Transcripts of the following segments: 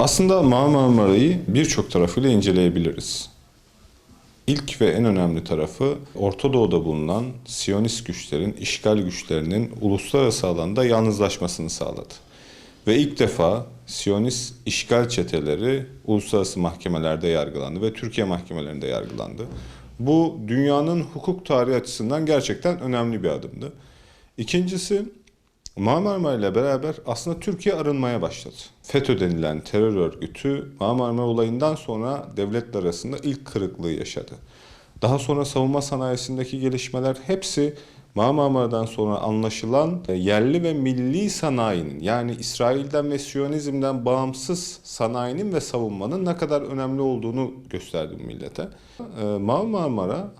Aslında Marmara'yı birçok tarafıyla inceleyebiliriz. İlk ve en önemli tarafı Orta Doğu'da bulunan Siyonist güçlerin, işgal güçlerinin uluslararası alanda yalnızlaşmasını sağladı. Ve ilk defa Siyonist işgal çeteleri uluslararası mahkemelerde yargılandı ve Türkiye mahkemelerinde yargılandı. Bu dünyanın hukuk tarihi açısından gerçekten önemli bir adımdı. İkincisi Mavi Marmara ile beraber aslında Türkiye arınmaya başladı. FETÖ denilen terör örgütü Mavi Marmara olayından sonra devletler arasında ilk kırıklığı yaşadı. Daha sonra savunma sanayisindeki gelişmeler hepsi Mavi Marmara'dan sonra anlaşılan e, yerli ve milli sanayinin yani İsrail'den ve Siyonizm'den bağımsız sanayinin ve savunmanın ne kadar önemli olduğunu gösterdi millete. E, Mavi Marmara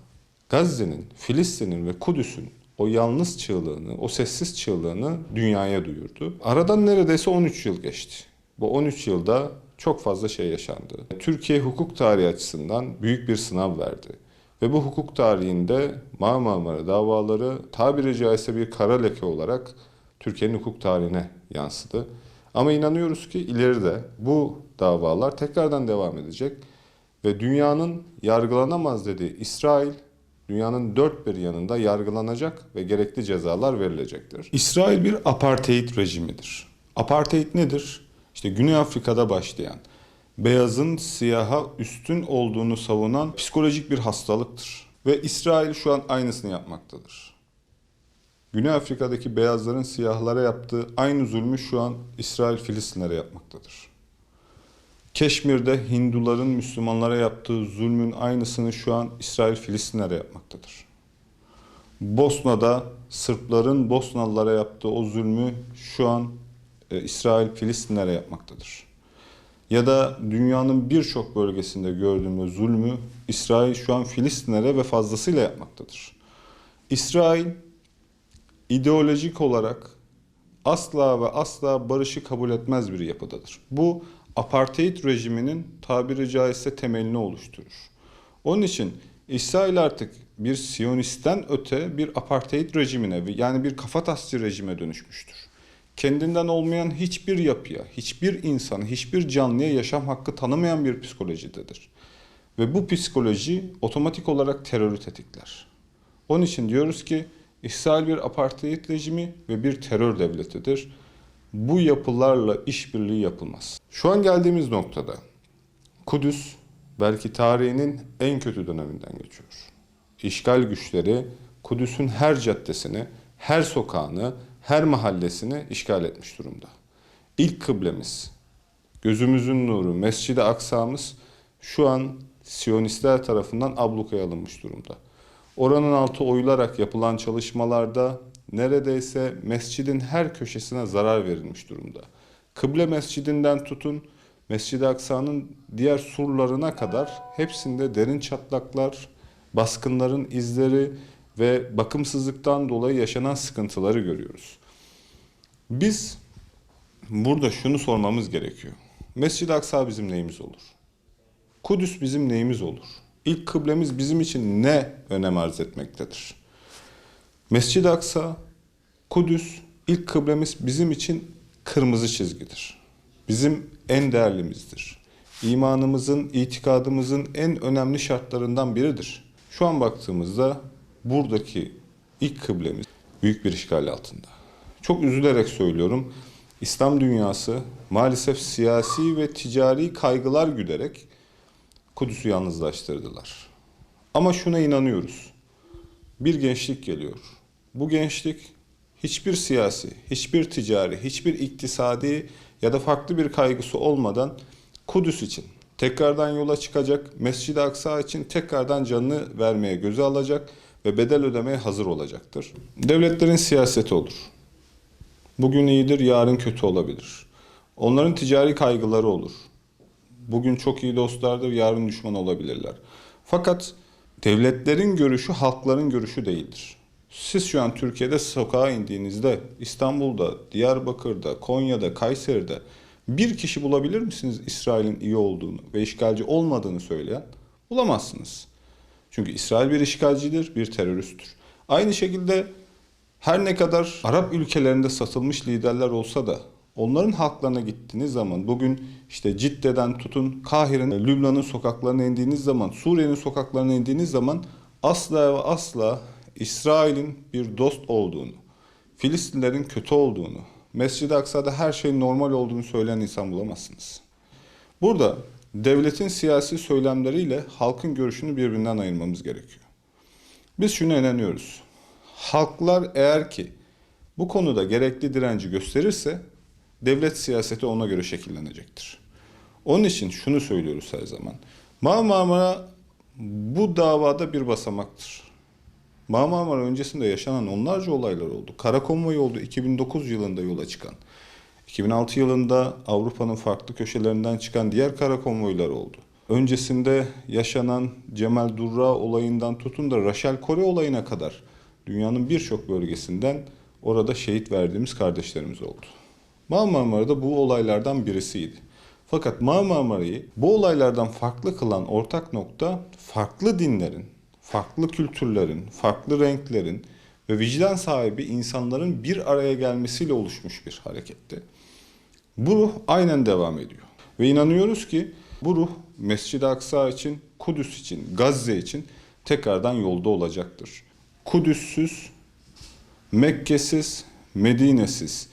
Gazze'nin, Filistin'in ve Kudüs'ün o yalnız çığlığını, o sessiz çığlığını dünyaya duyurdu. Aradan neredeyse 13 yıl geçti. Bu 13 yılda çok fazla şey yaşandı. Türkiye hukuk tarihi açısından büyük bir sınav verdi. Ve bu hukuk tarihinde Marmara davaları tabiri caizse bir kara leke olarak Türkiye'nin hukuk tarihine yansıdı. Ama inanıyoruz ki ileride bu davalar tekrardan devam edecek ve dünyanın yargılanamaz dediği İsrail dünyanın dört bir yanında yargılanacak ve gerekli cezalar verilecektir. İsrail bir apartheid rejimidir. Apartheid nedir? İşte Güney Afrika'da başlayan, beyazın siyaha üstün olduğunu savunan psikolojik bir hastalıktır. Ve İsrail şu an aynısını yapmaktadır. Güney Afrika'daki beyazların siyahlara yaptığı aynı zulmü şu an İsrail Filistinlere yapmaktadır. Keşmir'de Hinduların Müslümanlara yaptığı zulmün aynısını şu an İsrail Filistinlere yapmaktadır. Bosna'da Sırpların Bosnalılara yaptığı o zulmü şu an e, İsrail Filistinlere yapmaktadır. Ya da dünyanın birçok bölgesinde gördüğümüz zulmü İsrail şu an Filistinlere ve fazlasıyla yapmaktadır. İsrail ideolojik olarak asla ve asla barışı kabul etmez bir yapıdadır. Bu apartheid rejiminin tabiri caizse temelini oluşturur. Onun için İsrail artık bir Siyonisten öte bir apartheid rejimine yani bir kafatasçı rejime dönüşmüştür. Kendinden olmayan hiçbir yapıya, hiçbir insan, hiçbir canlıya yaşam hakkı tanımayan bir psikolojidedir. Ve bu psikoloji otomatik olarak terörü tetikler. Onun için diyoruz ki İsrail bir apartheid rejimi ve bir terör devletidir. Bu yapılarla işbirliği yapılmaz. Şu an geldiğimiz noktada Kudüs belki tarihinin en kötü döneminden geçiyor. İşgal güçleri Kudüs'ün her caddesini, her sokağını, her mahallesini işgal etmiş durumda. İlk kıblemiz, gözümüzün nuru, Mescid-i Aksa'mız şu an Siyonistler tarafından ablukaya alınmış durumda. Oranın altı oyularak yapılan çalışmalarda neredeyse mescidin her köşesine zarar verilmiş durumda. Kıble mescidinden tutun, Mescid-i Aksa'nın diğer surlarına kadar hepsinde derin çatlaklar, baskınların izleri ve bakımsızlıktan dolayı yaşanan sıkıntıları görüyoruz. Biz burada şunu sormamız gerekiyor. Mescid-i Aksa bizim neyimiz olur? Kudüs bizim neyimiz olur? İlk kıblemiz bizim için ne önem arz etmektedir? Mescid-i Aksa, Kudüs, ilk kıblemiz bizim için kırmızı çizgidir. Bizim en değerlimizdir. İmanımızın, itikadımızın en önemli şartlarından biridir. Şu an baktığımızda buradaki ilk kıblemiz büyük bir işgal altında. Çok üzülerek söylüyorum. İslam dünyası maalesef siyasi ve ticari kaygılar güderek Kudüs'ü yalnızlaştırdılar. Ama şuna inanıyoruz. Bir gençlik geliyor. Bu gençlik hiçbir siyasi, hiçbir ticari, hiçbir iktisadi ya da farklı bir kaygısı olmadan Kudüs için tekrardan yola çıkacak, Mescid-i Aksa için tekrardan canını vermeye göze alacak ve bedel ödemeye hazır olacaktır. Devletlerin siyaseti olur. Bugün iyidir, yarın kötü olabilir. Onların ticari kaygıları olur. Bugün çok iyi dostlardır, yarın düşman olabilirler. Fakat devletlerin görüşü halkların görüşü değildir. Siz şu an Türkiye'de sokağa indiğinizde İstanbul'da, Diyarbakır'da, Konya'da, Kayseri'de bir kişi bulabilir misiniz İsrail'in iyi olduğunu ve işgalci olmadığını söyleyen? Bulamazsınız. Çünkü İsrail bir işgalcidir, bir teröristtir. Aynı şekilde her ne kadar Arap ülkelerinde satılmış liderler olsa da onların halklarına gittiğiniz zaman bugün işte Cidde'den tutun Kahire'nin, Lübnan'ın sokaklarına indiğiniz zaman, Suriye'nin sokaklarına indiğiniz zaman asla ve asla İsrail'in bir dost olduğunu, Filistinlerin kötü olduğunu, Mescid-i Aksa'da her şeyin normal olduğunu söyleyen insan bulamazsınız. Burada devletin siyasi söylemleriyle halkın görüşünü birbirinden ayırmamız gerekiyor. Biz şuna inanıyoruz. Halklar eğer ki bu konuda gerekli direnci gösterirse devlet siyaseti ona göre şekillenecektir. Onun için şunu söylüyoruz her zaman. Marmara bu davada bir basamaktır. Marmara öncesinde yaşanan onlarca olaylar oldu. Kara konvoy oldu 2009 yılında yola çıkan. 2006 yılında Avrupa'nın farklı köşelerinden çıkan diğer kara konvoylar oldu. Öncesinde yaşanan Cemal Durra olayından tutun da Rachel Kore olayına kadar dünyanın birçok bölgesinden orada şehit verdiğimiz kardeşlerimiz oldu. Marmara'da bu olaylardan birisiydi. Fakat Marmara'yı bu olaylardan farklı kılan ortak nokta farklı dinlerin, farklı kültürlerin, farklı renklerin ve vicdan sahibi insanların bir araya gelmesiyle oluşmuş bir hareketti. Bu ruh aynen devam ediyor. Ve inanıyoruz ki bu ruh Mescid-i Aksa için, Kudüs için, Gazze için tekrardan yolda olacaktır. Kudüs'süz, Mekke'siz, Medine'siz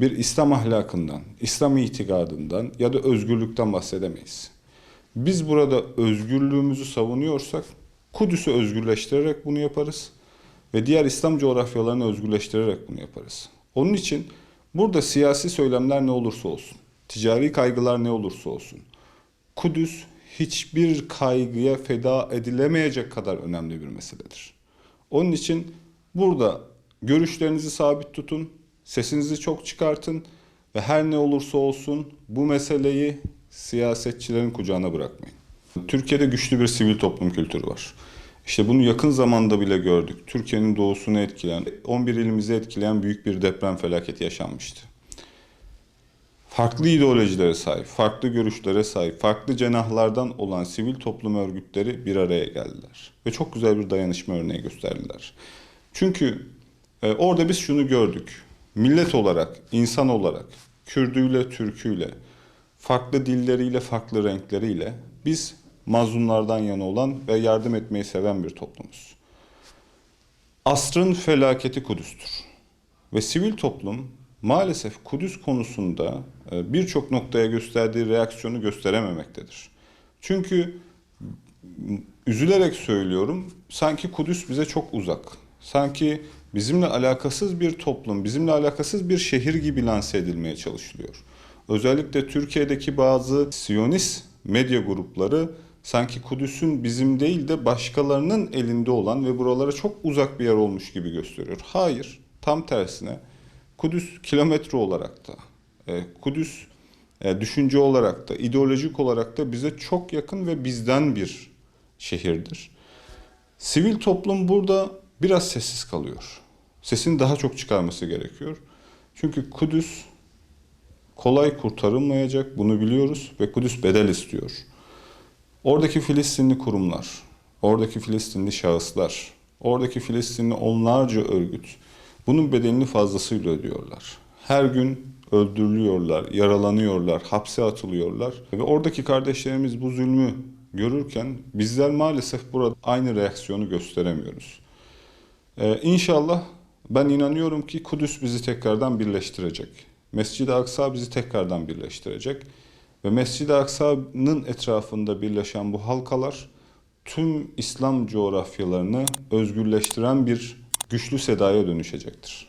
bir İslam ahlakından, İslam itikadından ya da özgürlükten bahsedemeyiz. Biz burada özgürlüğümüzü savunuyorsak Kudüs'ü özgürleştirerek bunu yaparız ve diğer İslam coğrafyalarını özgürleştirerek bunu yaparız. Onun için burada siyasi söylemler ne olursa olsun, ticari kaygılar ne olursa olsun, Kudüs hiçbir kaygıya feda edilemeyecek kadar önemli bir meseledir. Onun için burada görüşlerinizi sabit tutun, sesinizi çok çıkartın ve her ne olursa olsun bu meseleyi siyasetçilerin kucağına bırakmayın. Türkiye'de güçlü bir sivil toplum kültürü var. İşte bunu yakın zamanda bile gördük. Türkiye'nin doğusunu etkileyen, 11 ilimizi etkileyen büyük bir deprem felaketi yaşanmıştı. Farklı ideolojilere sahip, farklı görüşlere sahip, farklı cenahlardan olan sivil toplum örgütleri bir araya geldiler. Ve çok güzel bir dayanışma örneği gösterdiler. Çünkü e, orada biz şunu gördük. Millet olarak, insan olarak, Kürdüyle, Türküyle, farklı dilleriyle, farklı renkleriyle biz mazlumlardan yana olan ve yardım etmeyi seven bir toplumuz. Asrın felaketi Kudüs'tür. Ve sivil toplum maalesef Kudüs konusunda e, birçok noktaya gösterdiği reaksiyonu gösterememektedir. Çünkü üzülerek söylüyorum, sanki Kudüs bize çok uzak. Sanki bizimle alakasız bir toplum, bizimle alakasız bir şehir gibi lanse edilmeye çalışılıyor. Özellikle Türkiye'deki bazı Siyonist medya grupları sanki Kudüs'ün bizim değil de başkalarının elinde olan ve buralara çok uzak bir yer olmuş gibi gösteriyor. Hayır, tam tersine Kudüs kilometre olarak da, e, Kudüs e, düşünce olarak da, ideolojik olarak da bize çok yakın ve bizden bir şehirdir. Sivil toplum burada biraz sessiz kalıyor. Sesini daha çok çıkarması gerekiyor. Çünkü Kudüs kolay kurtarılmayacak, bunu biliyoruz ve Kudüs bedel istiyor. Oradaki Filistinli kurumlar, oradaki Filistinli şahıslar, oradaki Filistinli onlarca örgüt bunun bedelini fazlasıyla ödüyorlar. Her gün öldürülüyorlar, yaralanıyorlar, hapse atılıyorlar ve oradaki kardeşlerimiz bu zulmü görürken bizler maalesef burada aynı reaksiyonu gösteremiyoruz. Ee, inşallah ben inanıyorum ki Kudüs bizi tekrardan birleştirecek. Mescid-i Aksa bizi tekrardan birleştirecek. Ve Mescid-i Aksa'nın etrafında birleşen bu halkalar tüm İslam coğrafyalarını özgürleştiren bir güçlü sedaya dönüşecektir.